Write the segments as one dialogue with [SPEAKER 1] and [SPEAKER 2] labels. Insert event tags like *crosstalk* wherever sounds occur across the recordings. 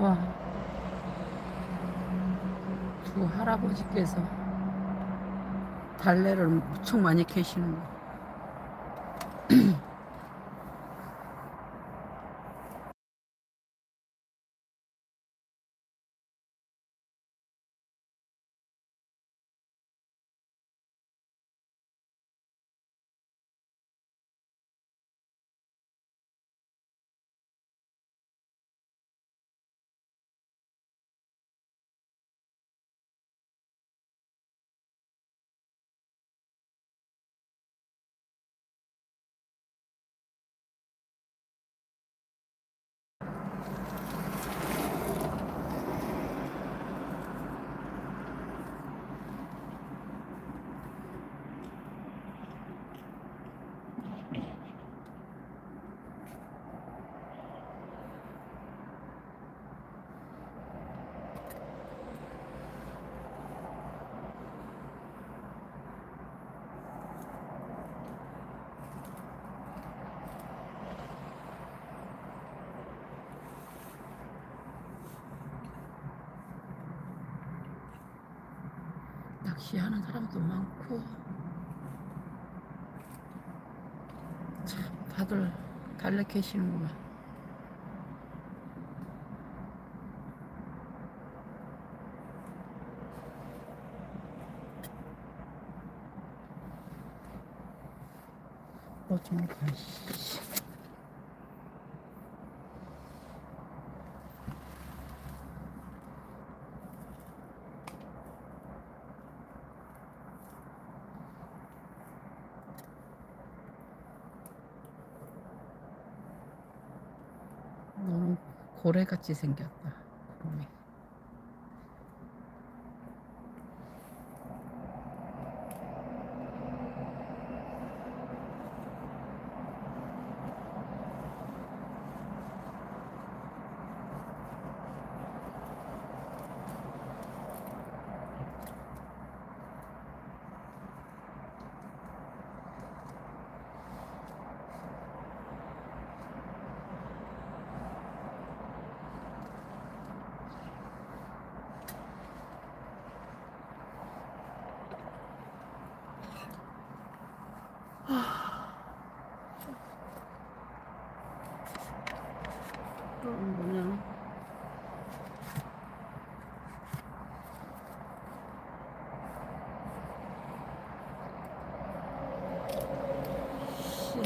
[SPEAKER 1] 와. 두 할아버지께서 달래를 무척 많이 캐시는 거. 낚시하는 사람도 많고 참 다들 달래 캐시는구만. 어좀 가. 씨. 너는 고래같이 생겼다. 구름이. 또 뭐냐? 씨.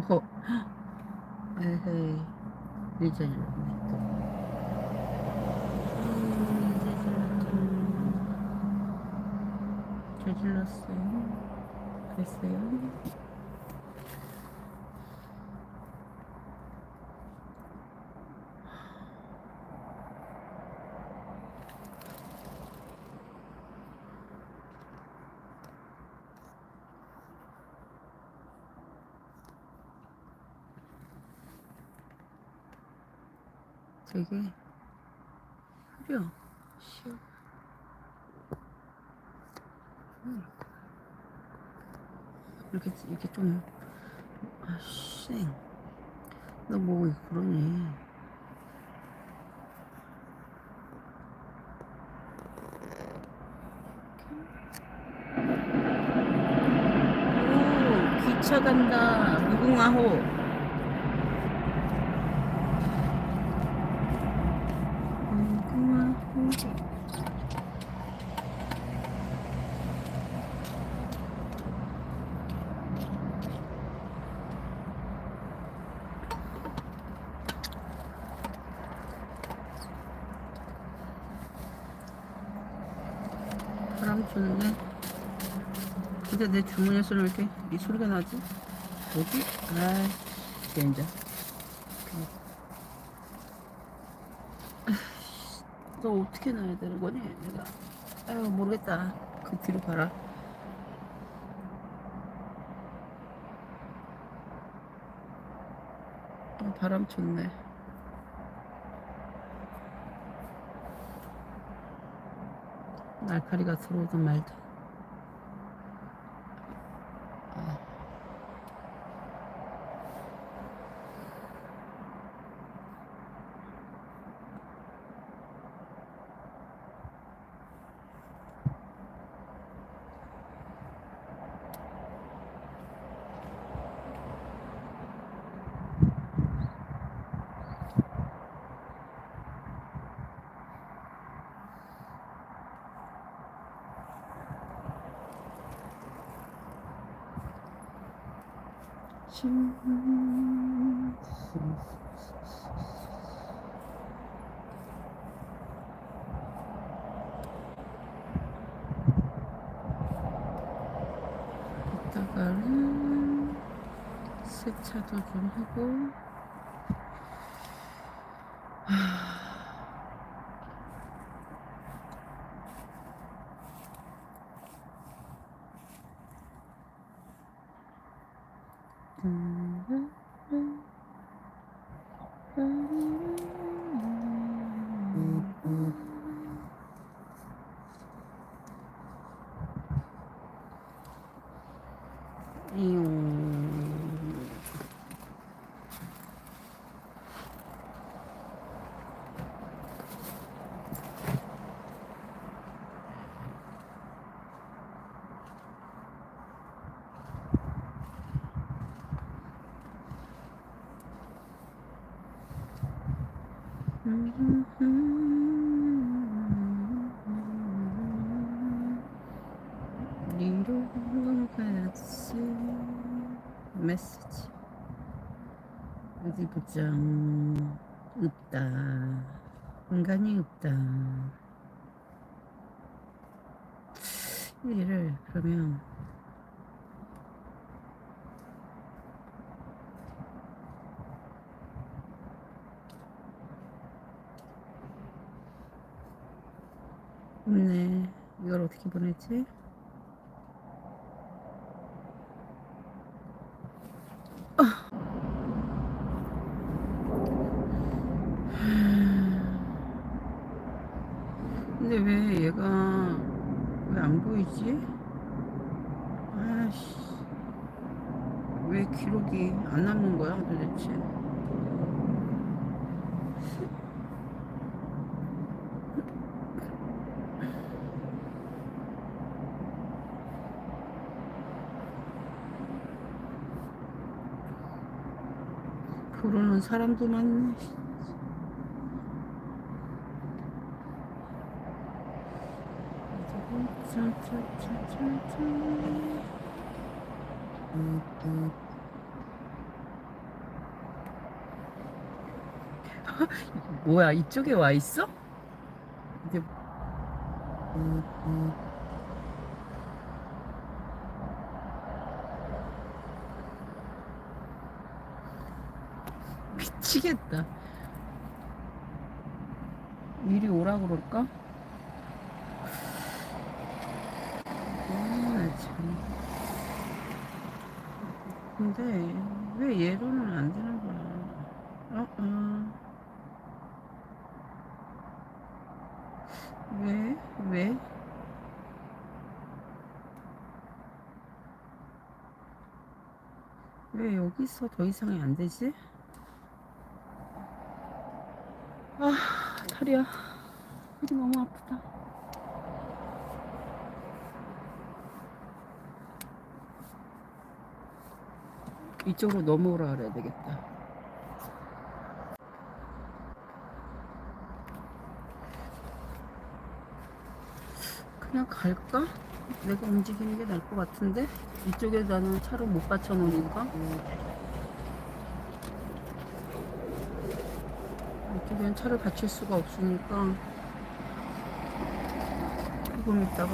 [SPEAKER 1] *laughs* 또. 음, 이제 질렀죠. 저질렀어요. 됐어요. 되게 흐려. 음. 이렇게 이렇게 좀 아씨 너뭐 그러니 오 기차 간다. 무궁화호 주는데 근데 내왜 이렇게 이 소리가 나지? 뭐지? 아 진짜 너 어떻게 놔야 되는 거니? 내가 아유 모르겠다 그 뒤로 가라 어, 바람 좋네 날파리가 들어오든 말든. 이따가는 세차도 좀 하고 이용 가야지 메시지 어디 보자 음, 없다. 공간이 없다. 얘를 그러면 없네 이걸 어떻게 보내지? 근데 왜 얘가 왜 안 보이지? 아씨 왜 기록이 안 남는 거야 도대체? 그러는 사람도 많네. 뭐야 이쪽에 와 있어? 이제 미치겠다. 이리 오라 그럴까? 아, 참. 근데 왜 얘로는 안 되는 거야? 어, 어. 왜? 왜? 왜 여기서 더 이상이 안 되지? 아, 다리야. 허리 너무 아프다. 이쪽으로 넘어오라 그래야 되겠다. 그냥 갈까? 내가 움직이는 게 나을 것 같은데? 이쪽에 나는 차를 못 받쳐놓으니까. 이쪽엔 차를 받칠 수가 없으니까. 조금 있다가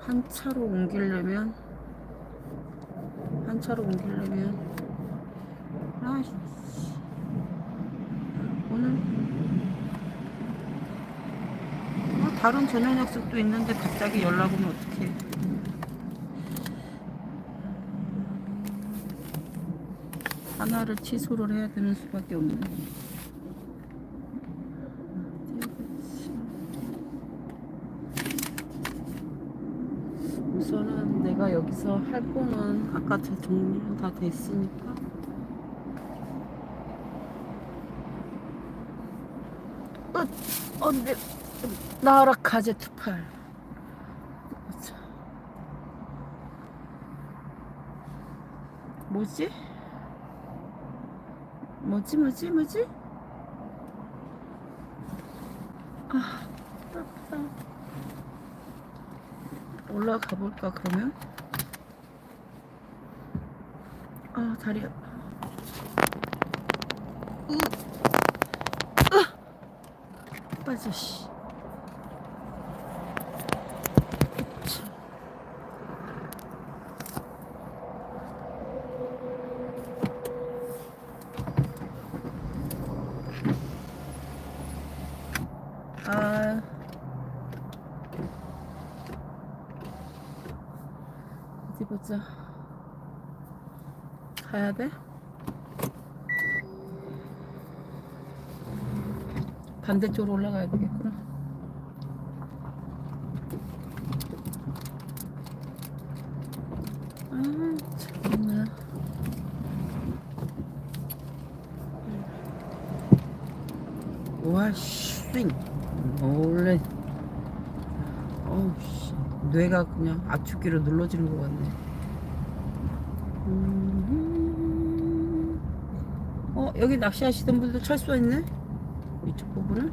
[SPEAKER 1] 한 차로 옮기려면 한 차로 옮기려면 아씨 오늘 어, 다른 전용 약속도 있는데 갑자기 연락 오면 어떡해 하나를 취소를 해야 되는 수밖에 없네. 우선은 내가 여기서 할 거는 아까 제 정리는 다 됐으니까 어, 어, 내, 나라 가제 투팔 뭐지? 뭐지 뭐지 뭐지? 아, 아프다. 올라가 볼까 그러면? 아 다리 아파. 으, 으, 빠져 씨. 참. 아. 어디 보자. 가야 돼? 반대쪽으로 올라가야 되겠구나. 아, 참나. 와, 씨. 원래. 어우, 씨. 뇌가 그냥 압축기로 눌러지는 것 같네. 음. 여기 낚시하시던 분들 철수했네? 이쪽 부분은?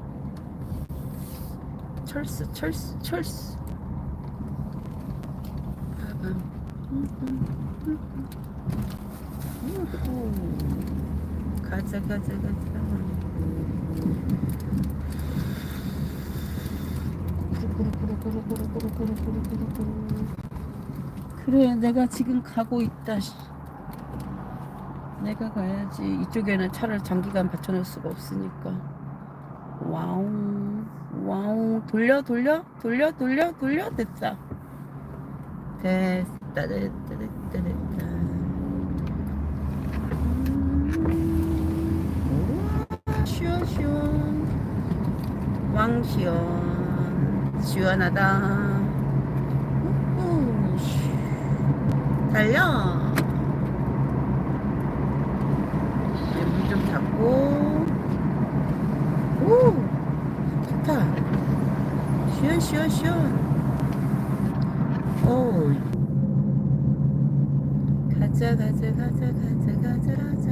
[SPEAKER 1] 철수, 철수, 철수. 가방. 가자, 가자, 가자. 그래, 내가 지금 가고 있다. 내가 가야지. 이쪽에는 차를 장기간 받쳐놓을 수가 없으니까. 와우 와우 돌려 돌려 돌려 돌려 돌려. 됐다. 됐다 됐다 됐다 됐다. 시원 시원하다. 달려 물 좀 잡고 오. 좋다. 시원 시원 시원. 오. 가자 가자 가자 가자 가자 가자 가자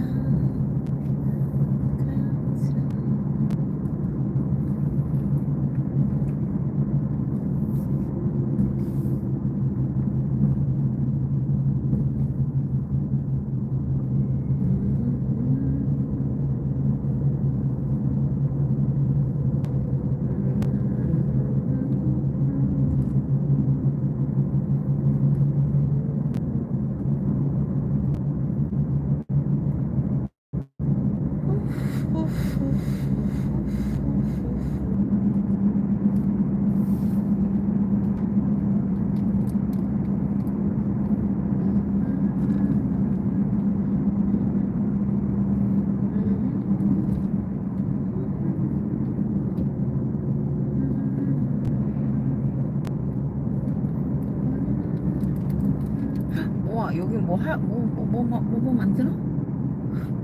[SPEAKER 1] 와 여기 뭐할뭐뭐 뭐, 뭐, 뭐, 뭐 만드나?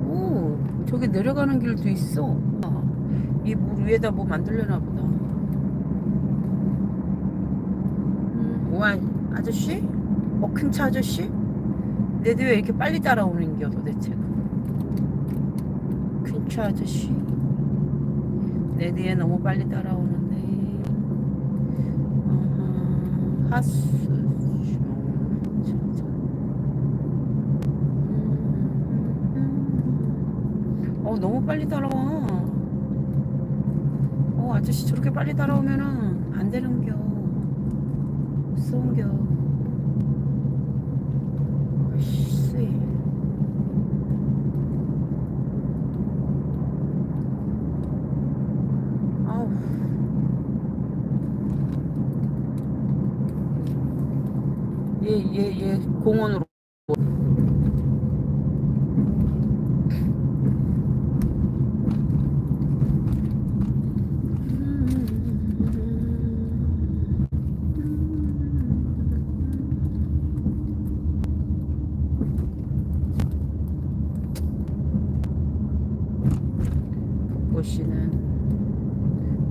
[SPEAKER 1] 오 저기 길도 있어. 이 물 위에다 뭐 만들려나 보다. 음, 와 아저씨? 어 큰 차 아저씨? 내 뒤에 이렇게 빨리 따라오는 겨 도대체? 큰 차 아저씨. 내 뒤에 너무 빨리 따라오는데. 하스. 어 너무 빨리 따라와. 어 아저씨 저렇게 빨리 따라오면은 안 되는겨. 무서운겨. 아이씨. 아우. 얘 공원으로.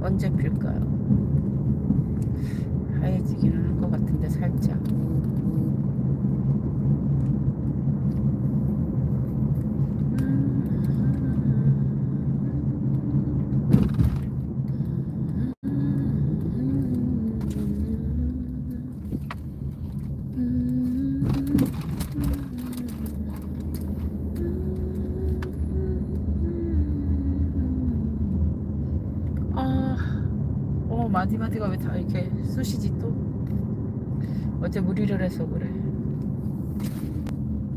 [SPEAKER 1] 언제 필까요? 하얘지기는 할 것 같은데 살짝. 아, 어 마디마디가 왜 다 이렇게 쑤시지 또? 어제 무리를 해서 그래.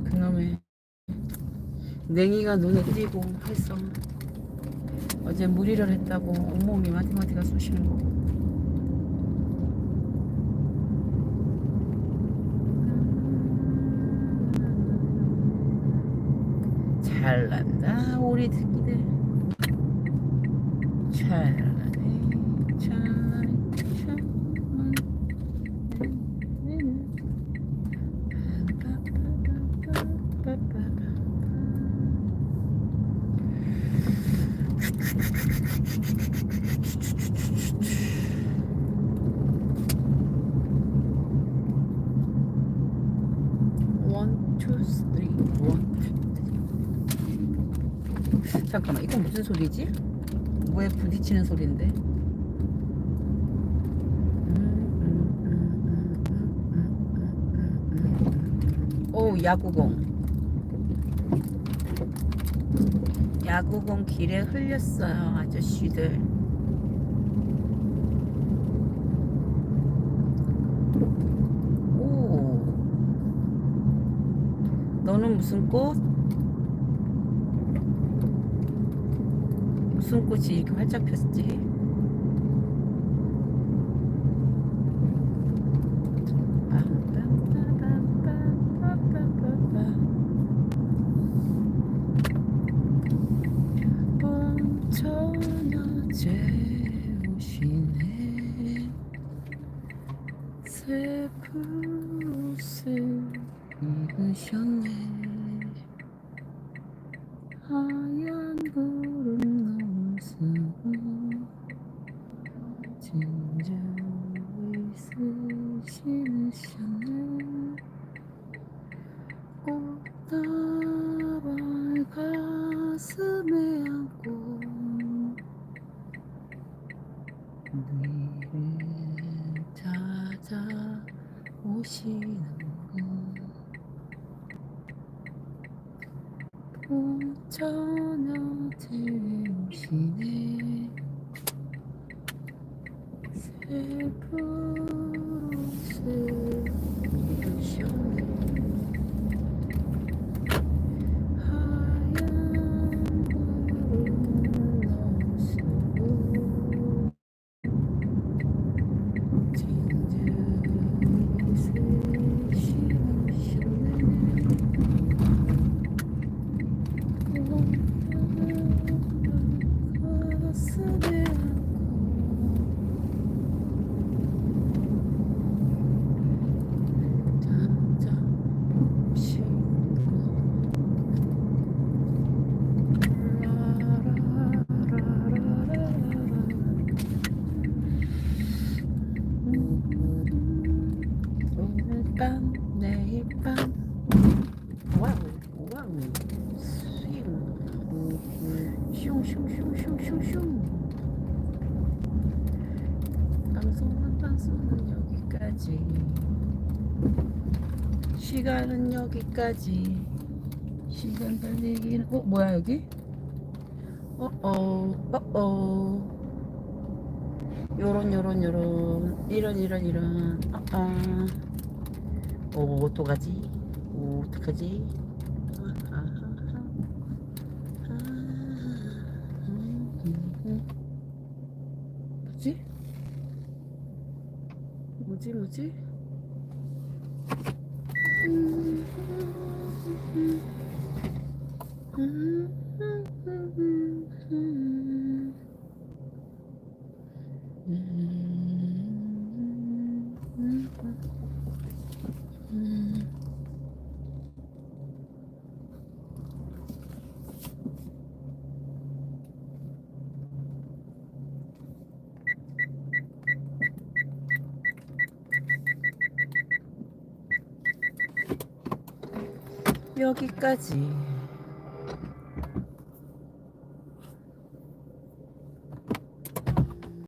[SPEAKER 1] 그놈의 냉이가 눈에 띄고 해서 어제 무리를 했다고 온몸이 마디마디가 쑤시는 거. 잘난다 우리 새끼들. 잘나네 잘나네 잘나네 쓰리. 잠깐만, 이건 무슨 소리지? 뭐에 부딪히는 소리인데? 오 야구공 야구공 길에 흘렸어요 아저씨들 오 너는 무슨 꽃? 무슨 꽃이 이렇게 활짝 폈지? 가슴에 안고 우리를 찾아 오시는군 봄처녀 재우시네 슬픈 옷을 입으셨네 하얀 구름 넘으시고 진저리 쓰시으셨네 가슴에 안고 잠잠 오늘 밤 내일 밤 와우 와우 스윙 슝슝슝슝슝슝 방송은 여기까지. 시간은 여기까지. 시간 달리기는 어 뭐야 여기? 어어 어어. 요런 요런 요런. 이런 이런 이런. 아아 어 어떡하지? 오, 어떡하지 아하하하. 아, 음, 음, 음. 뭐지 뭐지 뭐지 음, 음, 음. 음, 음, 음, 음, 음. 음, 음, 음. 여기까지